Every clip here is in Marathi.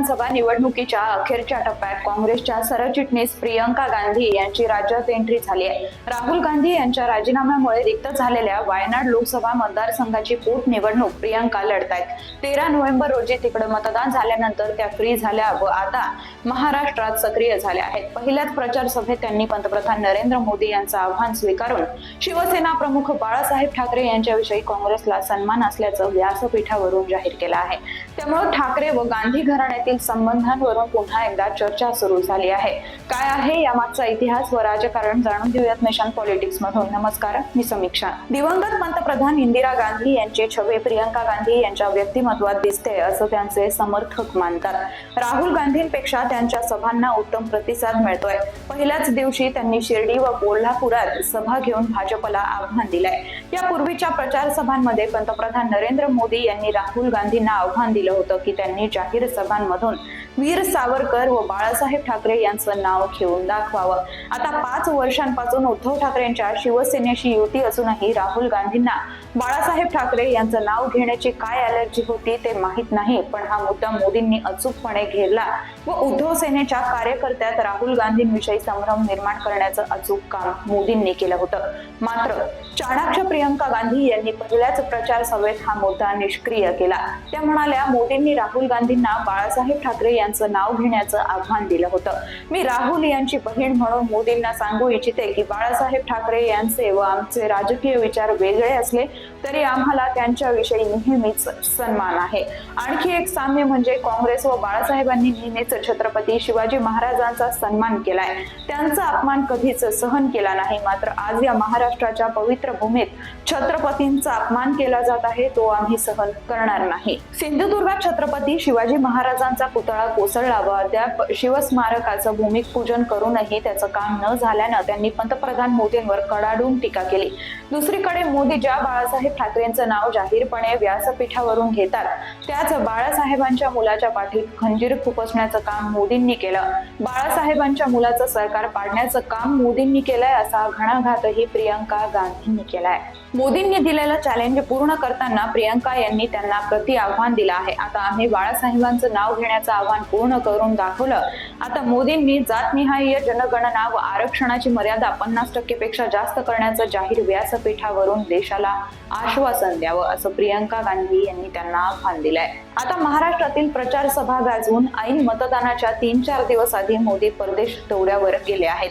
विधानसभा निवडणुकीच्या अखेरच्या टप्प्यात काँग्रेसच्या सरचिटणीस प्रियंका गांधी यांची राज्यात एंट्री झाली आहे. राहुल गांधी यांच्या राजीनाम्यामुळे रिक्त झालेल्या वायनाड लोकसभा मतदारसंघाची पोटनिवडणूक प्रियंका लढतायत. तेरा नोव्हेंबर रोजी तिकडे मतदान झाल्यानंतर त्या फ्री झाल्या व आता महाराष्ट्रात सक्रिय झाल्या आहेत. पहिल्याच प्रचार सभेत त्यांनी पंतप्रधान नरेंद्र मोदी यांचं आव्हान स्वीकारून शिवसेना प्रमुख बाळासाहेब ठाकरे यांच्याविषयी काँग्रेसला सन्मान असल्याचं व्यासपीठावरून जाहीर केलं आहे. त्यामुळे ठाकरे व गांधी घराण्यातील संबंधांवरून पुन्हा एकदा चर्चा सुरू झाली आहे. काय आहे यामागचा इतिहास व राजकारण जाणून घेऊयात मिशन पॉलिटिक्स मधून नमस्कार मी समीक्षा. दिवंगत पंतप्रधान इंदिरा गांधी यांचे छवे प्रियंका गांधी यांच्या व्यक्तिमत्वात दिसते असं त्यांचे समर्थक मानतात. राहुल गांधींपेक्षा त्यांच्या सभांना उत्तम प्रतिसाद मिळतोय. पहिल्याच दिवशी त्यांनी शिर्डी व कोल्हापुरात सभा घेऊन भाजपला आव्हान दिलंय. यापूर्वीच्या प्रचार सभांमध्ये पंतप्रधान नरेंद्र मोदी यांनी राहुल गांधींना आव्हान दिलं होतं की त्यांनी जाहीर सभांमधून वीर सावरकर व बाळासाहेब ठाकरे यांचं नाव घेऊन दाखवावं. आता पाच वर्षांपासून उद्धव ठाकरेंच्या शिवसेनेशी युती असूनही राहुल गांधींना बाळासाहेब ठाकरे यांचं नाव घेण्याची काय अलर्जी होती ते माहीत नाही. पण हा मुद्दा मोदींनी अचूकपणे घेरला व उद्धव सेनेच्या कार्यकर्त्यात राहुल गांधींविषयी संभ्रम निर्माण करण्याचं अचूक काम मोदींनी केलं होतं. मात्र चाणाक्ष प्रियंका गांधी यांनी पहिल्याच प्रचार सभेत हा मुद्दा निष्क्रिय केला. त्या म्हणाल्या मोदींनी राहुल गांधींना बाळासाहेब ठाकरे यांचं नाव घेण्याचं आव्हान दिलं होतं. मी राहुल यांची बहीण म्हणून मोदींना सांगू इच्छिते की बाळासाहेब ठाकरे यांचे व आमचे राजकीय विचार वेगळे असले तरी आम्हाला त्यांच्याविषयी नेहमीच सन्मान आहे. आणखी एक साम्य म्हणजे काँग्रेस व बाळासाहेबांनी नेहमीच छत्रपती शिवाजी महाराजांचा सन्मान केलाय. त्यांचा अपमान कधीच सहन केला नाही. मात्र आज या महाराष्ट्राच्या पवित्र भूमीत छत्रपतींचा अपमान केला जात आहे तो आम्ही सहन करणार नाही. सिंधुदुर्गात छत्रपती शिवाजी महाराजांचा पुतळा कोसळला व अद्याप शिवस्मारकाचं भूमिपूजन करूनही त्याचं काम न झाल्यानं त्यांनी पंतप्रधान मोदींवर कडाडून टीका केली. दुसरीकडे मोदी ज्या बाळासाहेब ठाकरेंचं नाव जाहीरपणे व्यासपीठावरून घेतात. त्याच बाळासाहेबांच्या मुलाच्या पाठीत खंजीर खुपसण्याचं काम मोदींनी केलं. बाळासाहेबांच्या मुलाचं सरकार पाडण्याचं काम मोदींनी केलंय असा घणाघातही प्रियंका गांधींनी केलाय. मोदींनी दिलेलं चॅलेंज पूर्ण करताना प्रियंका यांनी त्यांना प्रति आव्हान दिलं आहे. आता आम्ही बाळासाहेबांचं नाव घेण्याचं आव्हान पूर्ण करून दाखवलं. आता मोदींनी जातनिहाय जनगणना व आरक्षणाची मर्यादा पन्नास टक्केपेक्षा जास्त करण्याचं जाहीर व्यासपीठावरून देशाला आश्वासन द्यावं असं प्रियंका गांधी यांनी त्यांना आव्हान दिलंय. आता महाराष्ट्रातील प्रचार सभा गाजवून ऐन मतदानाच्या तीन चार दिवस आधी मोदी परदेश दौऱ्यावर गेले आहेत.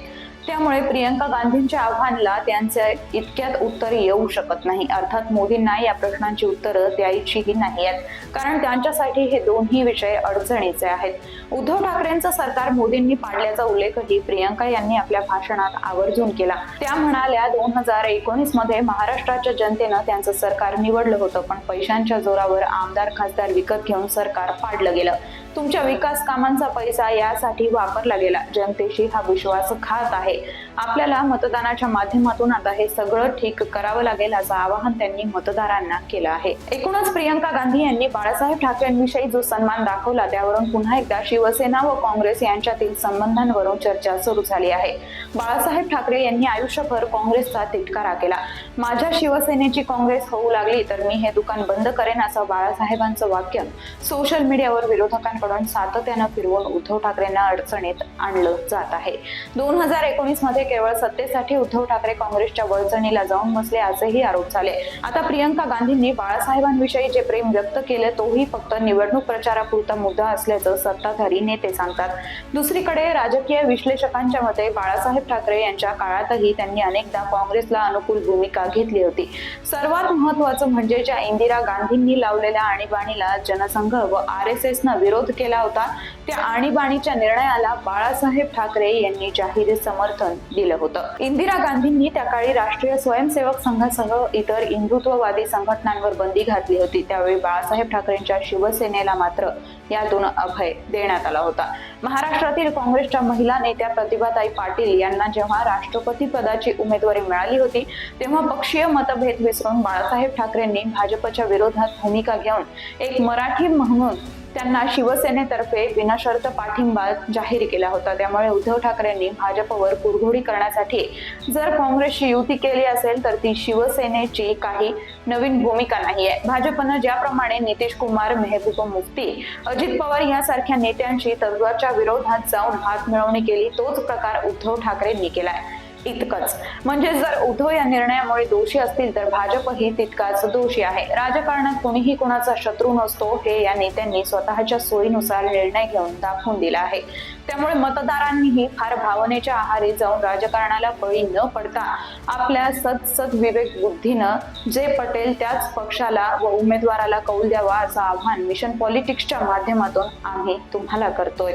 त्यामुळे प्रियंका गांधींच्या आव्हानाला त्यांचे इतक्यात उत्तर येऊ शकत नाही. अर्थात मोदींना या प्रश्नांची उत्तरं द्यायचीही नाही आहेत कारण त्यांच्यासाठी हे दोन्ही विषय अडचणीचे आहेत. उद्धव ठाकरेंचं सरकार मोदींनी पाडल्याचा उल्लेखही प्रियंका यांनी आपल्या भाषणात आवर्जून केला. त्या म्हणाल्या दोन हजार एकोणीसमध्ये महाराष्ट्राच्या जनतेनं त्यांचं सरकार निवडलं होतं पण पैशांच्या जोरावर आमदार खासदार विकत घेऊन सरकार पाडलं गेलं. तुमच्या विकास कामांचा पैसा यासाठी वापरला गेला. जनतेशी हा विश्वासघात आहे. आपल्याला मतदानाच्या माध्यमातून आता हे सगळं ठीक करावं लागेल असं आवाहन त्यांनी मतदारांना केलं आहे. एकूणच प्रियंका गांधी यांनी बाळासाहेब ठाकरेंविषयी जो सन्मान दाखवला त्यावरून पुन्हा एकदा शिवसेना व काँग्रेस यांच्यातील संबंधांवरून चर्चा सुरू झाली आहे. बाळासाहेब ठाकरे यांनी आयुष्यभर काँग्रेसचा तिटकारा केला. माझ्या शिवसेनेची काँग्रेस होऊ लागली तर मी हे दुकान बंद करेन असं बाळासाहेबांचं वाक्य. सोशल मीडियावर विरोधकांना विरोधकांकडून सातत्यानं फिरवून उद्धव ठाकरेंना अडचणीत आणलं जात आहे. दोन हजार एकोणीसमध्ये केवळ सत्तेसाठी उद्धव ठाकरे काँग्रेसच्या वळचणीला जाऊन बसले असेही आरोप झाले. आता प्रियंका गांधींनी बाळासाहेबांविषयी जे प्रेम व्यक्त केले तोही फक्त निवडणूक प्रचारापुरता मुद्दा असल्याचं सत्ताधारी नेते सांगतात. दुसरीकडे राजकीय विश्लेषकांच्या मते बाळासाहेब ठाकरे यांच्या काळातही त्यांनी अनेकदा काँग्रेसला अनुकूल भूमिका घेतली होती. सर्वात महत्वाचं म्हणजे ज्या इंदिरा गांधींनी लावलेल्या आणीबाणीला जनसंघ व आर एस एस न विरोध केला होता. त्या आणीबाणीच्या निर्णयाला बाळासाहेब ठाकरे यांनी जाहीर समर्थन दिलं होतं. इंदिरा गांधींनी त्या काळी राष्ट्रीय स्वयंसेवक संघासह इतर हिंदुत्ववादी संघटनांवर बंदी घातली होती. त्यावेळी बाळासाहेब ठाकरेंच्या शिवसेनेला मात्र यातून अभय देण्यात आला होता. महाराष्ट्रातील काँग्रेसच्या महिला नेत्या प्रतिभाताई पाटील यांना जेव्हा राष्ट्रपती पदाची उमेदवारी मिळाली होती तेव्हा पक्षीय मतभेद विसरून बाळासाहेब ठाकरेंनी भाजपच्या विरोधात भूमिका घेऊन एक मराठी म्हणून त्यांना शिवसेनेतर्फे विनाशर्त पाठिंबा जाहीर केला होता. त्यामुळे उद्धव ठाकरेंनी भाजपवर कुरघोडी करण्यासाठी जर काँग्रेसशी युती केली असेल तर ती शिवसेनेची काही नवीन भूमिका नाही आहे. भाजपनं ज्याप्रमाणे नितीश कुमार मेहबूबा मुफ्ती अजित पवार यासारख्या नेत्यांशी तत्वाच्या विरोधात जाऊन हात मिळवणी केली तोच प्रकार उद्धव ठाकरेंनी केलाय. इतकंच. म्हणजे जर उद्धव या निर्णयामुळे दोषी असतील तर भाजपही तितकाच दोषी आहे. राजकारणात कोणीही कोणाचा शत्रू नसतो हे या नेत्यांनी स्वतःच्या सोयीनुसार निर्णय घेऊन दाखवून दिला आहे. त्यामुळे मतदारांनीही फार भावनेच्या आहारी जाऊन राजकारणाला बळी न पडता आपल्या सदसद विवेक बुद्धीनं जे पटेल त्याच पक्षाला व उमेदवाराला कौल द्यावा असं आव्हान मिशन पॉलिटिक्सच्या माध्यमातून आम्ही तुम्हाला करतोय.